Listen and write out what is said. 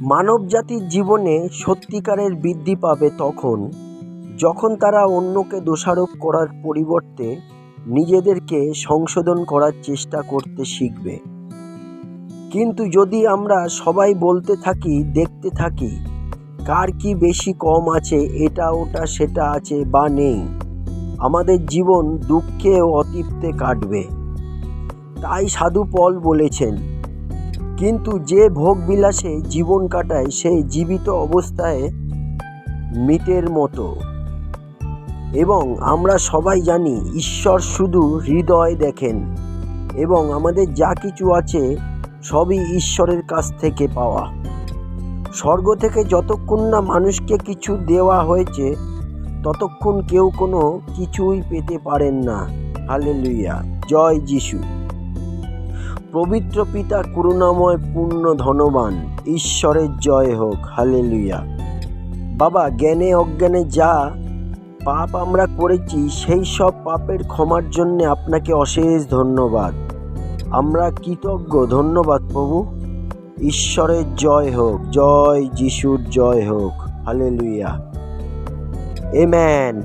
মানবজাতির জীবনে সত্যিকারের বৃদ্ধি পাবে তখন, যখন তারা অন্যকে দোষারোপ করার পরিবর্তে নিজেদেরকে সংশোধন করার চেষ্টা করতে শিখবে। কিন্তু যদি আমরা সবাই বলতে থাকি, দেখতে থাকি, কার কি বেশি কম আছে, এটা ওটা সেটা আছে বা নেই, আমাদের জীবন দুঃখে ও অতৃপ্তে কাটবে। তাই সাধু পল বলেছেন কিন্তু যে ভোগ বিলাসে জীবন কাটায় সেই জীবিত অবস্থায় মৃতের মতো। এবং আমরা সবাই জানি ঈশ্বর শুধু হৃদয় দেখেন এবং আমাদের যা কিছু আছে সবই ঈশ্বরের কাছ থেকে পাওয়া। স্বর্গ থেকে যতক্ষণ না মানুষকে কিছু দেওয়া হয়েছে, ততক্ষণ কেউ কোনো কিছুই পেতে পারেন না। হালেলুইয়া জয় যিশু। পবিত্র পিতা করুণাময় পূর্ণ ধনবান। ঈশ্বরের জয় হোক হালেলুইয়া বাবা, জ্ঞানে অজ্ঞানে যা পাপ আমরা করেছি, সেই সব পাপের ক্ষমার জন্য আপনাকে অশেষ ধন্যবাদ। আমরা কৃতজ্ঞ। ধন্যবাদ, প্রভু। ঈশ্বরের জয় হোক, জয় যিশুর জয় হোক হালে হালেলুইয়া এম্যান